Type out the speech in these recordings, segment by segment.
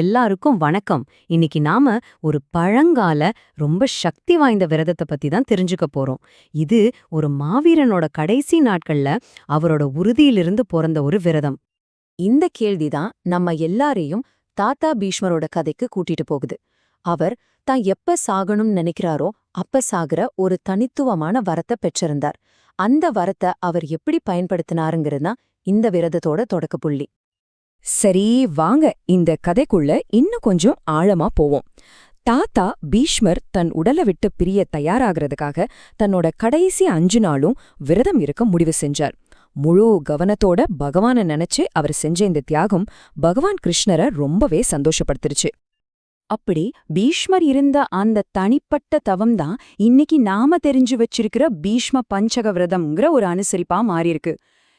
எல்லாருக்கும் வணக்கம். இன்னைக்கு நாம ஒரு பழங்கால ரொம்ப சக்தி வாய்ந்த விரதத்தை பத்தி தான் தெரிஞ்சுக்க போறோம். இது ஒரு மாவீரனோட கடைசி நாட்கள்ல அவரோட உறுதியிலிருந்து பிறந்த ஒரு விரதம். இந்த கேள்விதான் நம்ம எல்லாரையும் தாத்தா பீஷ்மரோட கதைக்கு கூட்டிட்டு போகுது. அவர் தான் எப்ப சாகணும்னு நினைக்கிறாரோ அப்ப சாகிற ஒரு தனித்துவமான வரத்தை பெற்றிருந்தார். அந்த வரத்தை அவர் எப்படி பயன்படுத்தினாருங்கிறது தான் இந்த விரதத்தோட தொடக்க புள்ளி சரி வாங்க. இந்த கதைக்குள்ள இன்னும் கொஞ்சம் ஆழமா போவோம். தாத்தா பீஷ்மர் தன் உடலை விட்டு பிரிய தயாராகிறதுக்காக தன்னோட கடைசி அஞ்சு நாளும் விரதம் இருக்க முடிவு செஞ்சார். முழு கவனத்தோட பகவானை நினைச்சு அவர் செஞ்ச இந்த தியாகம் பகவான் கிருஷ்ணரை ரொம்பவே சந்தோஷப்படுத்திருச்சு. அப்படி பீஷ்மர் இருந்த அந்த தனிப்பட்ட தவம் தான் இன்னைக்கு நாம தெரிஞ்சு வச்சிருக்கிற பீஷ்ம பஞ்சக விரதம்ங்கிற ஒரு அனுசரிப்பா மாறியிருக்கு.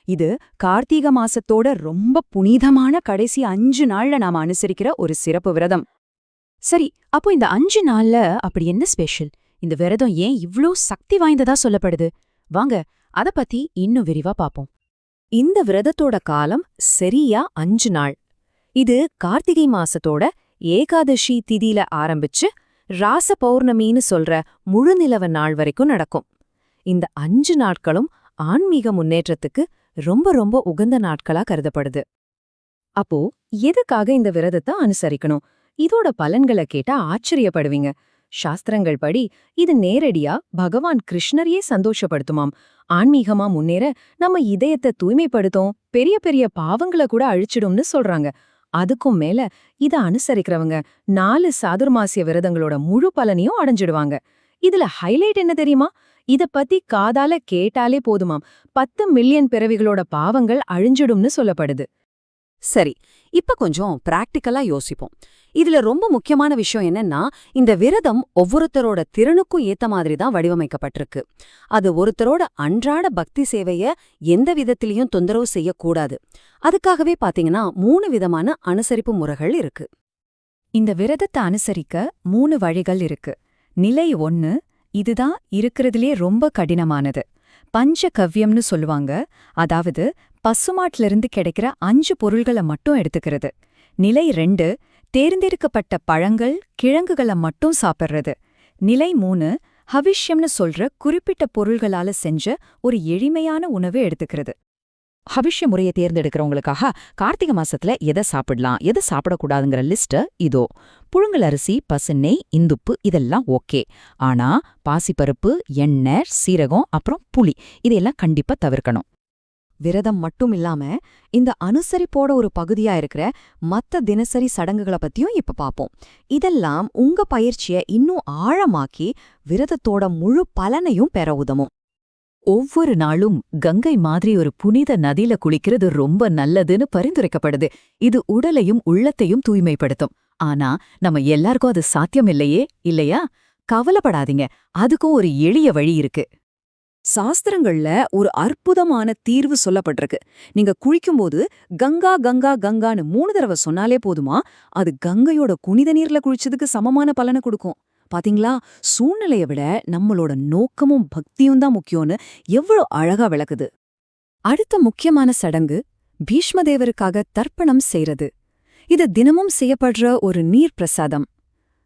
இது கார்த்திகை மாசத்தோட ரொம்ப புனிதமான கடைசி அஞ்சு நாள்ல நாம அனுசரிக்கிற ஒரு சிறப்பு விரதம். சரி அப்போ இந்த அஞ்சு நாள்ல அப்படி என்ன ஸ்பெஷல்? இந்த விரதம் ஏன் இவ்ளோ சக்தி வாய்ந்ததா சொல்லப்படுது? வாங்க அத பத்தி இன்னும் விரிவா பாப்போம். இந்த விரதத்தோட காலம் சரியா அஞ்சு நாள். இது கார்த்திகை மாசத்தோட ஏகாதசி திதியில ஆரம்பிச்சு ராச பௌர்ணமின்னு சொல்ற முழுநிலவ நாள் வரைக்கும் நடக்கும். இந்த அஞ்சு நாட்களும் ஆன்மீக முன்னேற்றத்துக்கு ரொம்ப ரொம்ப உகந்த நாட்களா கருதப்படுது. அப்போ எதுக்காக இந்த விரதத்தை அனுசரிக்கணும்? இதோட பலன்களை கேட்டா ஆச்சரியப்படுவீங்க. சாஸ்திரங்கள் படி இது நேரடியா பகவான் கிருஷ்ணரையே சந்தோஷப்படுத்துமாம். ஆன்மீகமா முன்னேற நம்ம இதயத்தை தூய்மைப்படுத்தும் பெரிய பெரிய பாவங்களை கூட அழிச்சிடும்னு சொல்றாங்க. அதுக்கும் மேல இத அனுசரிக்கிறவங்க நாலு சாதுர்மாசிய விரதங்களோட முழு பலனையும் அடைஞ்சிடுவாங்க. இதுல ஹைலைட் என்ன தெரியுமா? இத பத்தி காதால கேட்டாலே போதுமாம். பத்து மில்லியன் பிறவிகளோட பாவங்கள் அழிஞ்சிடும்னு சொல்லப்படுது. சரி இப்ப கொஞ்சம் பிராக்டிக்கலா யோசிப்போம். இதுல ரொம்ப முக்கியமான விஷயம் என்னன்னா இந்த விரதம் ஒவ்வொருத்தரோட திறனுக்கும் ஏத்த மாதிரி தான் வடிவமைக்கப்பட்டிருக்கு. அது ஒருத்தரோட அன்றாட பக்தி சேவைய எந்த விதத்திலையும் தொந்தரவு செய்யக்கூடாது. அதுக்காகவே பாத்தீங்கன்னா மூணு விதமான அனுசரிப்பு முறைகள் இருக்கு. இந்த விரதத்தை அனுசரிக்க மூணு வழிகள் இருக்கு. நிலை ஒன்னு இதுதான் இருக்கிறதுலே ரொம்ப கடினமானது. பஞ்ச கவ்யம்னு சொல்லுவாங்க. அதாவது பசுமாட்டிலிருந்து கிடைக்கிற அஞ்சு பொருள்களை மட்டும் எடுத்துக்கிறது. நிலை ரெண்டு தேர்ந்தெடுக்கப்பட்ட பழங்கள் கிழங்குகளை மட்டும் சாப்பிடுறது. நிலை மூணு ஹவிஷ்யம்னு சொல்ற குறிப்பிட்ட பொருள்களால செஞ்ச ஒரு எளிமையான உணவு எடுத்துக்கிறது. ஹவிஷ்ய முறையை தேர்ந்தெடுக்கிறவங்களுக்காக கார்த்திகை மாசத்துல எதை சாப்பிடலாம் எதை சாப்பிடக்கூடாதுங்கிற லிஸ்ட இதோ. புழுங்கல் அரிசி பசுநெய் இந்துப்பு இதெல்லாம் ஓகே. ஆனா பாசிப்பருப்பு எண்ணெய் சீரகம் அப்புறம் புளி இதையெல்லாம் கண்டிப்பா தவிர்க்கணும். விரதம் மட்டும் இல்லாம இந்த அனுசரிப்போட ஒரு பகுதியா இருக்கிற மத்த தினசரி சடங்குகளை பத்தியும் இப்ப பாப்போம். இதெல்லாம் உங்க பயிற்சியை இன்னும் ஆழமாக்கி விரதத்தோட முழு பலனையும் பெற உதவும். ஒவ்வொரு நாளும் கங்கை மாதிரி ஒரு புனித நதியில குளிக்கிறது ரொம்ப நல்லதுன்னு பரிந்துரைக்கப்படுது. இது உடலையும் உள்ளத்தையும் தூய்மைப்படுத்தும். ஆனா நம்ம எல்லாருக்கும் அது சாத்தியம் இல்லையே? இல்லையா? கவலைப்படாதீங்க. அதுக்கும் ஒரு எளிய வழி இருக்கு. சாஸ்திரங்கள்ல ஒரு அற்புதமான தீர்வு சொல்லப்பட்டிருக்கு. நீங்க குளிக்கும்போது கங்கா கங்கா கங்கான்னு மூணு தடவை சொன்னாலே போதுமா? அது கங்கையோட குனித நீர்ல குளிச்சதுக்கு சமமான பலனை கொடுக்கும். பாத்தீங்களா? சூழ்நிலைய விட நம்மளோட நோக்கமும் பக்தியும் தான் முக்கியம்னு எவ்வளவு அழகா விளக்குது. அடுத்த முக்கியமான சடங்கு பீஷ்மதேவருக்காக தர்ப்பணம் செய்றது. இது தினமும் செய்யப்படுற ஒரு நீர் பிரசாதம்.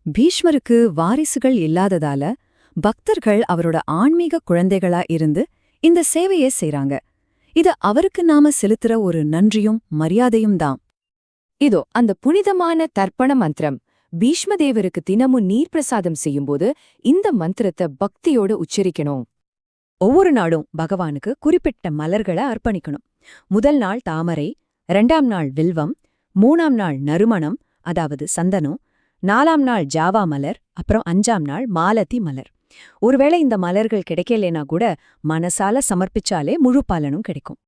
பீஷ்மருக்கு வாரிசுகள் இல்லாததால பக்தர்கள் அவரோட ஆன்மீக குழந்தைகளா இருந்து இந்த சேவையை செய்றாங்க. இது அவருக்கு நாம செலுத்துற ஒரு நன்றியும் மரியாதையும் தான். இதோ அந்த புனிதமான தர்ப்பண மந்திரம். பீஷ்மதேவருக்கு தினமும் நீர் பிரசாதம் செய்யும்போது இந்த மந்திரத்தை பக்தியோட உச்சரிக்கணும். ஒவ்வொரு நாளும் பகவானுக்கு குறிப்பிட்ட மலர்களை அர்ப்பணிக்கணும். முதல் நாள் தாமரை ரெண்டாம் நாள் வில்வம் மூணாம் நாள் நறுமணம் அதாவது சந்தனம் நாலாம் நாள் ஜாவா மலர் அப்புறம் அஞ்சாம் நாள் மாலதி மலர். ஒருவேளை இந்த மலர்கள் கிடைக்கலைனா கூட மனசால சமர்ப்பிச்சாலே முழு பலனும் கிடைக்கும்.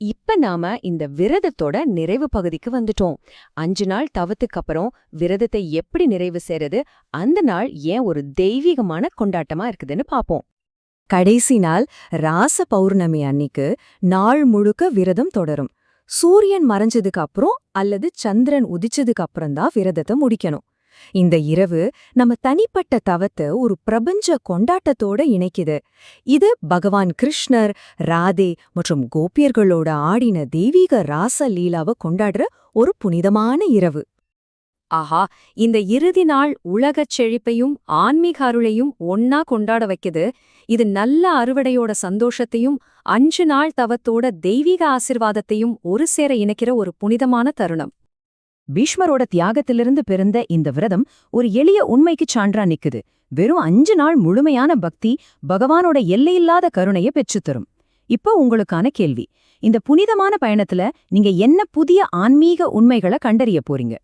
இப்ப நாம இந்த விரதத்தோட நிறைவு பகுதிக்கு வந்துட்டோம். அஞ்சு நாள் தவத்துக்கு அப்புறம் விரதத்தை எப்படி நிறைவு செய்யறது அந்த நாள் ஏன் ஒரு தெய்வீகமான கொண்டாட்டமா இருக்குதுன்னு பாப்போம். கடைசி நாள் ராச பௌர்ணமி அன்னிக்கு நாள் முழுக்க விரதம் தொடரும். சூரியன் மறைஞ்சதுக்கு அப்புறம் அல்லது சந்திரன் உதிச்சதுக்கு அப்புறம் தான் விரதத்தை முடிக்கணும். இந்த இரவு நம்ம தனிப்பட்ட தவத்தை ஒரு பிரபஞ்ச கொண்டாட்டத்தோட இணைக்குது. இது பகவான் கிருஷ்ணர் ராதே மற்றும் கோபியர்களோட ஆடின தெய்வீக ராச லீலாவை கொண்டாடுற ஒரு புனிதமான இரவு. ஆஹா இந்த இறுதி நாள் உலகச் செழிப்பையும் ஆன்மீக அருளையும் ஒன்னா கொண்டாட வைக்குது. இது நல்ல அறுவடையோட சந்தோஷத்தையும் அஞ்சு நாள் தவத்தோட தெய்வீக ஆசிர்வாதத்தையும் ஒரு சேர இணைக்கிற ஒரு புனிதமான தருணம். பீஷ்மரோட தியாகத்திலிருந்து பிறந்த இந்த விரதம் ஒரு எளிய உண்மைக்குச் சான்றா நிக்குது வெறும் அஞ்சு நாள் முழுமையான பக்தி பகவானோட எல்லையில்லாத கருணைய பெற்றுத்தரும். இப்போ உங்களுக்கான கேள்வி. இந்த புனிதமான பயணத்துல நீங்க என்ன புதிய ஆன்மீக உண்மைகளை கண்டறிய போறீங்க?